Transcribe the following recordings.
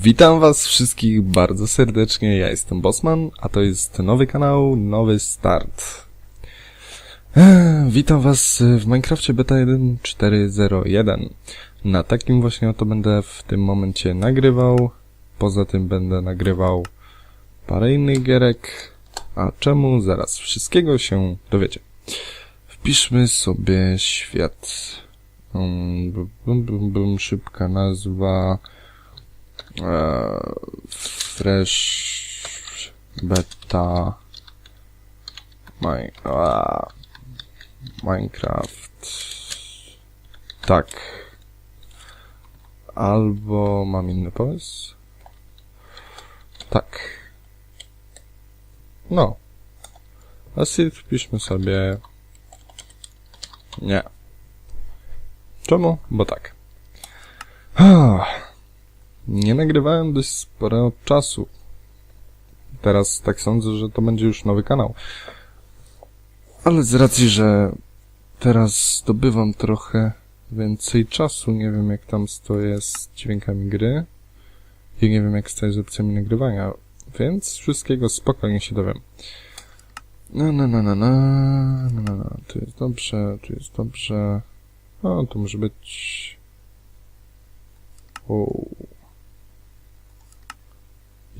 Witam was wszystkich bardzo serdecznie, ja jestem Bosman, a to jest nowy kanał, nowy start. Witam was w Minecrafcie Beta 1.4.0.1. Na takim właśnie oto będę w tym momencie nagrywał. Poza tym będę nagrywał parę innych gierek. A czemu? Zaraz wszystkiego się dowiecie. Wpiszmy sobie świat. Um, bum, bum, bum, szybka nazwa. Eee, fresh beta Minecraft. Tak. Albo mam inny pomysł? Tak. No. A seed wpiszmy sobie. Nie. Czemu? bo tak. Nie nagrywałem dość sporo czasu. Teraz tak sądzę, że to będzie już nowy kanał. Ale z racji, że teraz zdobywam trochę więcej czasu, nie wiem jak tam stoję z dźwiękami gry i nie wiem jak stoję z opcjami nagrywania, więc wszystkiego spokojnie się dowiem. No, no, no, no, no, no, no, no. tu jest dobrze, tu jest dobrze. O, tu może być... Wow.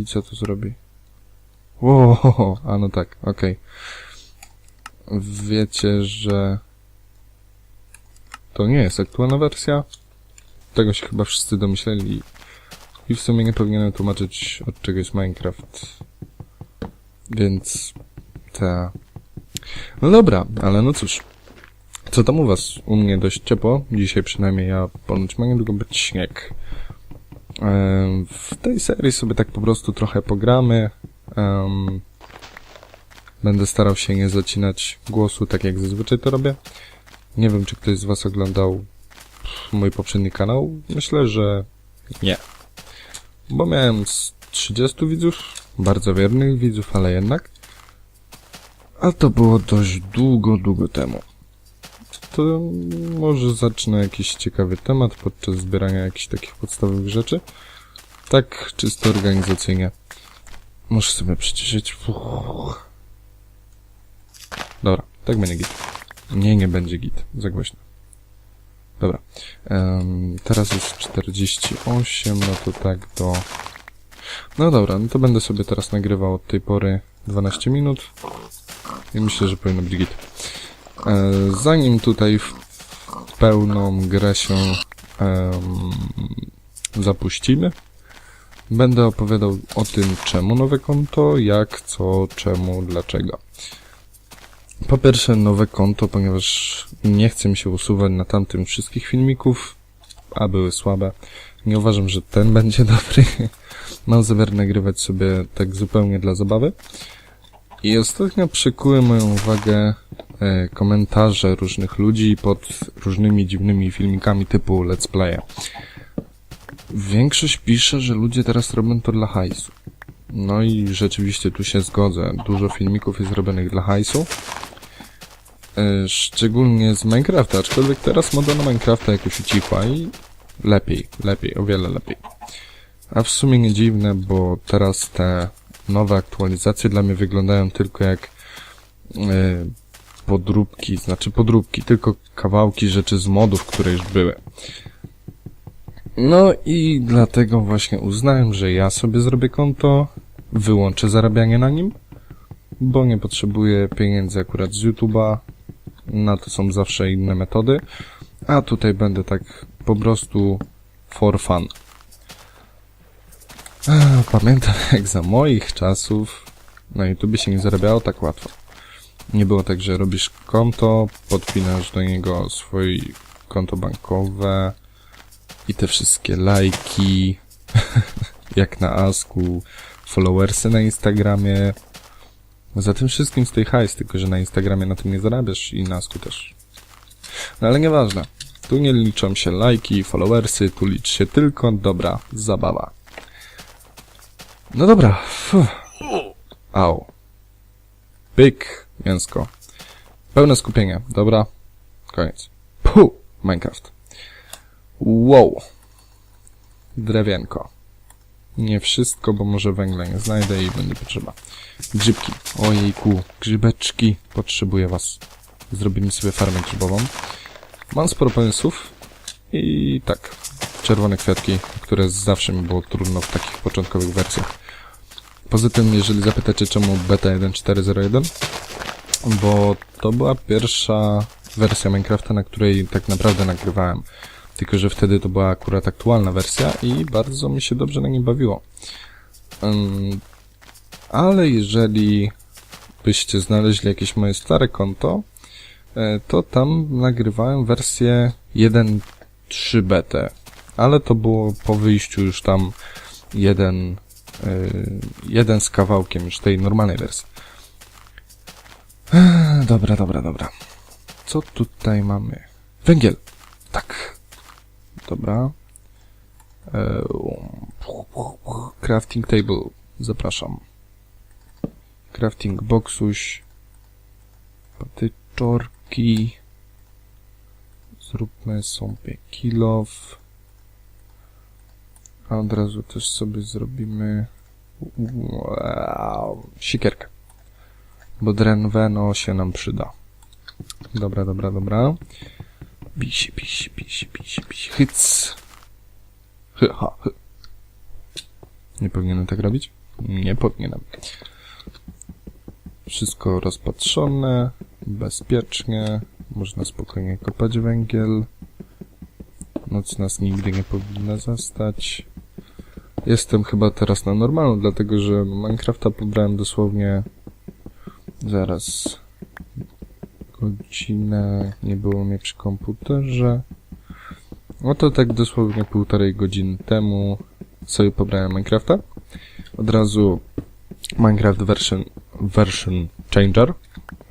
I co to zrobi? Wow, a no tak, okej. Wiecie, że to nie jest aktualna wersja. Tego się chyba wszyscy domyśleli. I w sumie nie powinienem tłumaczyć od czego jest Minecraft. Więc ta. No dobra, ale no cóż. Co tam u was? U mnie dość ciepło. Dzisiaj przynajmniej ja ponoć ma niedługo być śnieg. W tej serii sobie tak po prostu trochę pogramy. Będę starał się nie zacinać głosu, tak jak zazwyczaj to robię. Nie wiem, czy ktoś z Was oglądał mój poprzedni kanał. Myślę, że nie. Bo miałem z 30 widzów, bardzo wiernych widzów, ale jednak. A to było dość długo, długo temu. To może zacznę jakiś ciekawy temat podczas zbierania jakichś takich podstawowych rzeczy. Tak czysto organizacyjnie. Muszę sobie przyciszyć. Dobra, tak będzie git. Nie, nie będzie git. Za głośno. Dobra. Em, teraz jest 48, no to tak do... No dobra, no to będę sobie teraz nagrywał od tej pory 12 minut. I myślę, że powinno być git. E, zanim tutaj w pełną grę się em, zapuścimy, będę opowiadał o tym, czemu nowe konto, jak, co, czemu, dlaczego. Po pierwsze, nowe konto, ponieważ nie chcę mi się usuwać na tamtym wszystkich filmików, a były słabe. Nie uważam, że ten będzie dobry. Mam zamiar nagrywać sobie tak zupełnie dla zabawy. I ostatnio przykuły moją uwagę komentarze różnych ludzi pod różnymi dziwnymi filmikami typu let's play. Większość pisze, że ludzie teraz robią to dla hajsu. No i rzeczywiście tu się zgodzę. Dużo filmików jest robionych dla hajsu. E, szczególnie z Minecrafta, aczkolwiek teraz moda na Minecrafta jakoś ucichła i lepiej, lepiej, o wiele lepiej. A w sumie nie dziwne, bo teraz te nowe aktualizacje dla mnie wyglądają tylko jak e, podróbki, znaczy podróbki, tylko kawałki rzeczy z modów, które już były. No i dlatego właśnie uznałem, że ja sobie zrobię konto, wyłączę zarabianie na nim, bo nie potrzebuję pieniędzy akurat z YouTube'a, na to są zawsze inne metody, a tutaj będę tak po prostu for fun. Pamiętam jak za moich czasów na YouTube się nie zarabiało tak łatwo. Nie było tak, że robisz konto, podpinasz do niego swoje konto bankowe i te wszystkie lajki, jak na Asku, followersy na Instagramie. Za tym wszystkim stoi hajs, tylko że na Instagramie na tym nie zarabiasz i na Asku też. No ale nieważne. Tu nie liczą się lajki, followersy, tu liczy się tylko dobra zabawa. No dobra. Fuh. Au. Pyk. Mięsko. Pełne skupienie. Dobra. Koniec. Puh. Minecraft. Wow. Drewienko. Nie wszystko, bo może węgla nie znajdę i będzie potrzeba. Grzybki. Ojejku, grzybeczki. Potrzebuję was. Zrobimy sobie farmę grzybową. Mam sporo pomysłów. I tak, czerwone kwiatki, które zawsze mi było trudno w takich początkowych wersjach. Poza tym, jeżeli zapytacie czemu beta 1.4.0.1, bo to była pierwsza wersja Minecrafta, na której tak naprawdę nagrywałem. Tylko, że wtedy to była akurat aktualna wersja i bardzo mi się dobrze na niej bawiło. Ym, ale jeżeli byście znaleźli jakieś moje stare konto, e, to tam nagrywałem wersję 1.3 betę. Ale to było po wyjściu już tam jeden, y, jeden z kawałkiem już tej normalnej wersji. Dobra, dobra, dobra. Co tutaj mamy? Węgiel. Tak. Dobra. E, crafting table. Zapraszam. Crafting boxuś. Patyczorki. Zróbmy sobie kilof. A od razu też sobie zrobimy wow, sikierkę. Bo drenweno się nam przyda. Dobra, dobra, dobra. Bisi, bisi, bisi, bisi, bisi. Hyc. Hy, ha, hy. Nie powinienem tak robić? Nie powinienem. Wszystko rozpatrzone, bezpiecznie, można spokojnie kopać węgiel. Noc nas nigdy nie powinna zastać. Jestem chyba teraz na normalu, dlatego że Minecrafta pobrałem dosłownie zaraz godzinę nie było mnie przy komputerze. No to tak dosłownie półtorej godziny temu sobie pobrałem Minecrafta. Od razu Minecraft version, version Changer.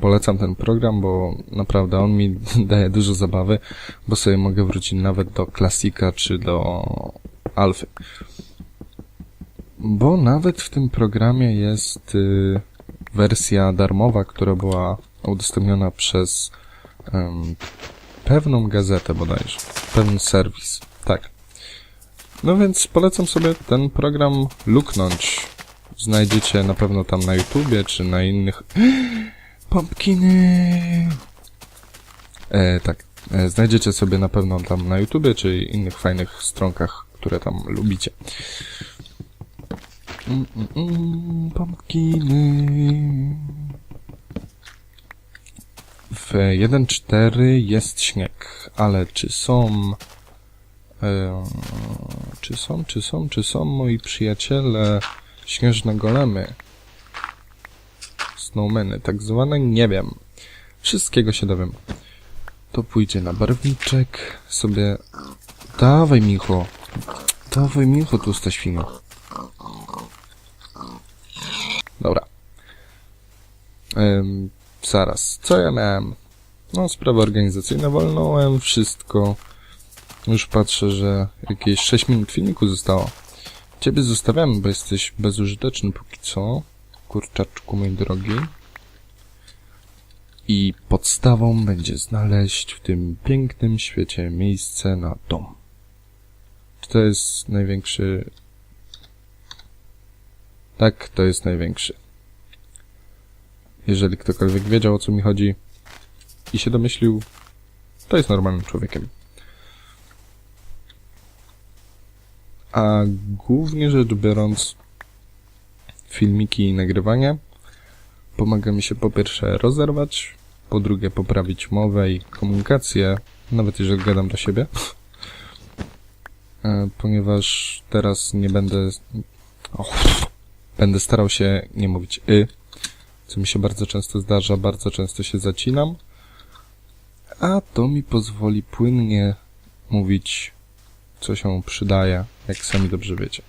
Polecam ten program, bo naprawdę on mi daje dużo zabawy, bo sobie mogę wrócić nawet do klasika czy do alfy. Bo nawet w tym programie jest y, wersja darmowa, która była udostępniona przez em, pewną gazetę bodajże, pewien serwis. Tak. No więc polecam sobie ten program luknąć. Znajdziecie na pewno tam na YouTubie, czy na innych... Pumpkiny! E, tak. E, znajdziecie sobie na pewno tam na YouTubie, czy innych fajnych stronkach, które tam lubicie. Mm, mm, mm, pumpkiny. W 1.4 jest śnieg, ale czy są... em, czy są, czy są, czy są moi przyjaciele śnieżne golemy? Snowmeny, tak zwane, nie wiem. Wszystkiego się dowiem. To pójdzie na barwniczek, sobie... Dawaj, Micho. Dawaj, Micho, tłusta świnio. Dobra. Ym, zaraz, co ja miałem? No, sprawy organizacyjne walnąłem, wszystko. Już patrzę, że jakieś 6 minut filmiku zostało. Ciebie zostawiamy, bo jesteś bezużyteczny póki co. Kurczaczku, mój drogi. I podstawą będzie znaleźć w tym pięknym świecie miejsce na dom. Czy to jest największy... Tak, to jest największy. Jeżeli ktokolwiek wiedział o co mi chodzi i się domyślił, to jest normalnym człowiekiem. A głównie rzecz biorąc, filmiki i nagrywanie pomaga mi się po pierwsze rozerwać, po drugie poprawić mowę i komunikację, nawet jeżeli gadam do siebie. E, Ponieważ teraz nie będę... Będę starał się nie mówić y, co mi się bardzo często zdarza, bardzo często się zacinam, a to mi pozwoli płynnie mówić, co się przydaje, jak sami dobrze wiecie.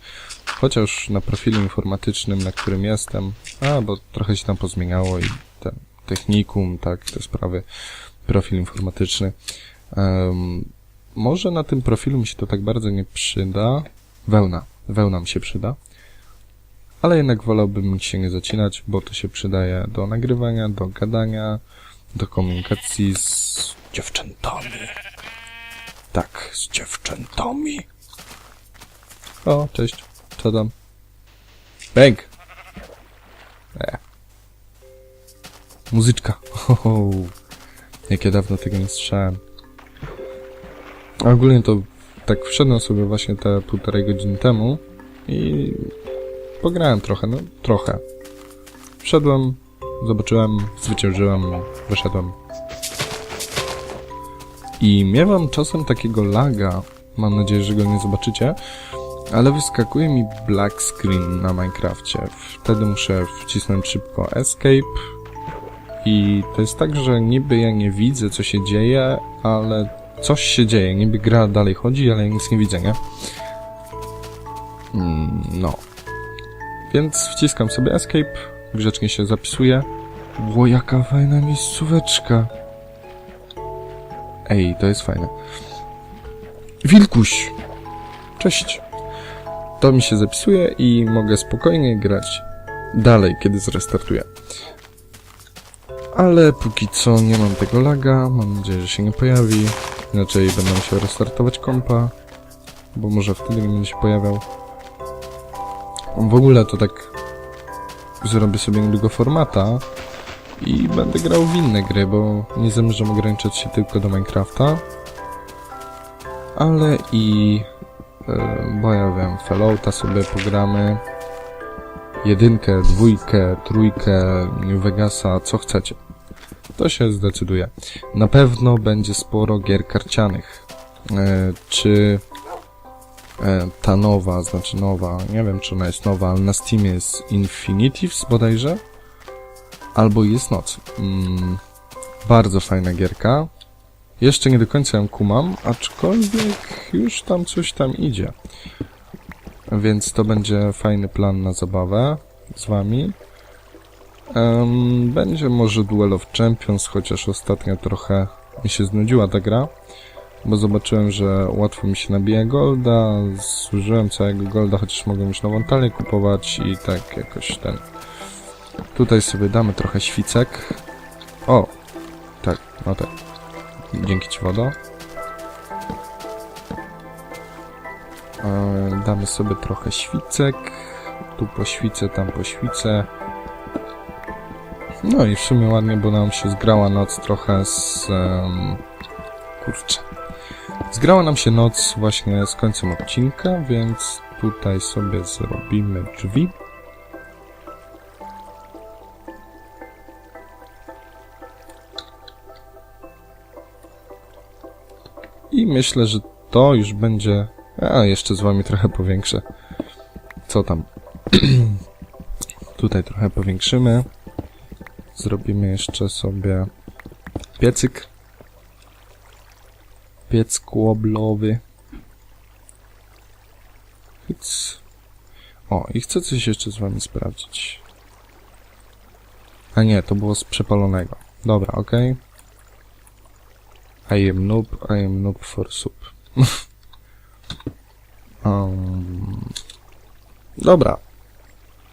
Chociaż na profilu informatycznym, na którym jestem, a bo trochę się tam pozmieniało i ten technikum, tak, te sprawy, profil informatyczny. em, może na tym profilu mi się to tak bardzo nie przyda. Wełna, wełna mi się przyda ale jednak wolałbym się nie zacinać, bo to się przydaje do nagrywania, do gadania, do komunikacji z dziewczętami. Tak, z dziewczętami. O, cześć, co tam? Bęk! E. Muzyczka. Ho, Jak ja dawno tego nie słyszałem. A ogólnie to tak wszedłem sobie właśnie te półtorej godziny temu i pograłem trochę, no trochę. Wszedłem, zobaczyłem, zwyciężyłem, wyszedłem. I miewam czasem takiego laga, mam nadzieję, że go nie zobaczycie, ale wyskakuje mi black screen na Minecrafcie. Wtedy muszę wcisnąć szybko escape i to jest tak, że niby ja nie widzę, co się dzieje, ale coś się dzieje. Niby gra dalej chodzi, ale ja nic nie widzę, nie? Mm, no. Więc wciskam sobie escape, grzecznie się zapisuję. Ło, jaka fajna miejscóweczka. Ej, to jest fajne. Wilkuś! Cześć! To mi się zapisuje i mogę spokojnie grać dalej, kiedy zrestartuję. Ale póki co nie mam tego laga, mam nadzieję, że się nie pojawi. Inaczej będę musiał restartować kompa, bo może wtedy nie będzie się pojawiał. W ogóle to tak zrobię sobie niedługo formata i będę grał w inne gry, bo nie zamierzam ograniczać się tylko do Minecrafta. Ale i bo ja wiem, Fallouta sobie pogramy. Jedynkę, dwójkę, trójkę, New Vegasa, co chcecie. To się zdecyduje. Na pewno będzie sporo gier karcianych. E, czy e, ta nowa, znaczy nowa, nie wiem czy ona jest nowa, ale na Steamie jest Infinitives bodajże. Albo jest noc. Mm, bardzo fajna gierka. Jeszcze nie do końca ją kumam, aczkolwiek już tam coś tam idzie. Więc to będzie fajny plan na zabawę z wami. Em, będzie może Duel of Champions, chociaż ostatnio trochę mi się znudziła ta gra, bo zobaczyłem, że łatwo mi się nabija golda, zużyłem całego golda, chociaż mogłem już nową talię kupować i tak jakoś ten... Tutaj sobie damy trochę świcek. O! Tak, no tak. Dzięki ci wodo. E, damy sobie trochę świcek. Tu poświcę, tam poświcę. No i w sumie ładnie, bo nam się zgrała noc trochę z... Um, kurczę. Zgrała nam się noc właśnie z końcem odcinka, więc tutaj sobie zrobimy drzwi. I myślę, że to już będzie... A, jeszcze z wami trochę powiększę. Co tam? Tutaj trochę powiększymy. Zrobimy jeszcze sobie piecyk. Piec kłoblowy. O, i chcę coś jeszcze z wami sprawdzić. A nie, to było z przepalonego. Dobra, okej. I am noob, I am noob for soup. um, dobra.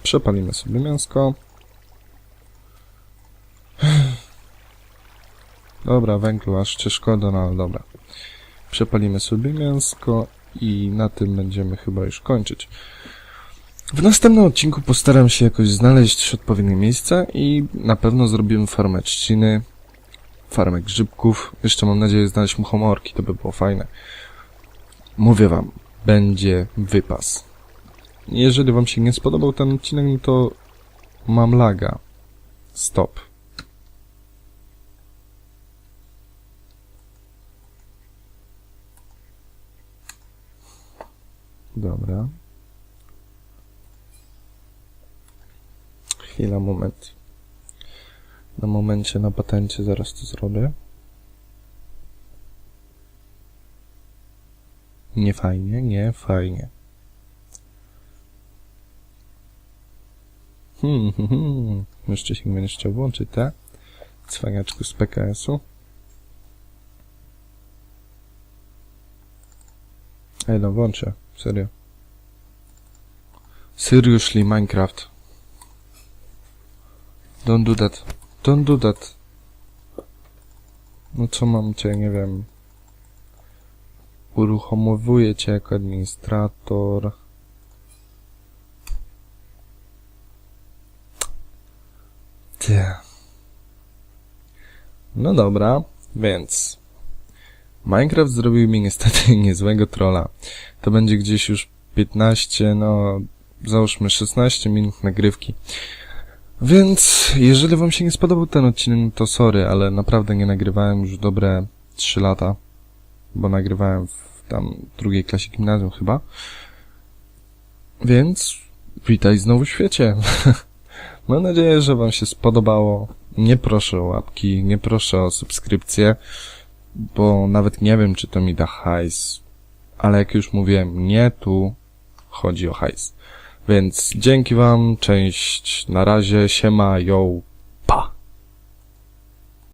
Przepalimy sobie mięsko. Dobra, węglu aż cię szkoda, no ale dobra. Przepalimy sobie mięsko i na tym będziemy chyba już kończyć. W następnym odcinku postaram się jakoś znaleźć odpowiednie miejsce i na pewno zrobimy farmę trzciny, farmę grzybków. Jeszcze mam nadzieję znaleźć muchomorki, to by było fajne. Mówię wam, będzie wypas. Jeżeli wam się nie spodobał ten odcinek, no to mam laga. Stop. Dobra. Chwila, moment. Na momencie, na patencie zaraz to zrobię. Nie fajnie, nie fajnie. Hmm, hmm, hmm. Jeszcze się będziesz chciał włączyć, tak? Cwaniaczku z PKS-u. Ej, no włączę. Serio. Seriously, Minecraft. Don't do that. Don't do that. No co mam cię, nie wiem. Uruchomowuję cię jako administrator. Ty. No dobra, więc Minecraft zrobił mi niestety niezłego trolla. To będzie gdzieś już 15, no załóżmy 16 minut nagrywki. Więc jeżeli wam się nie spodobał ten odcinek, to sorry, ale naprawdę nie nagrywałem już dobre 3 lata, bo nagrywałem w tam drugiej klasie gimnazjum chyba. Więc witaj znowu w świecie. Mam nadzieję, że wam się spodobało. Nie proszę o łapki, nie proszę o subskrypcję, bo nawet nie wiem, czy to mi da hajs. Ale jak już mówiłem, nie tu chodzi o hajs. Więc dzięki wam, cześć, na razie, siema, yo.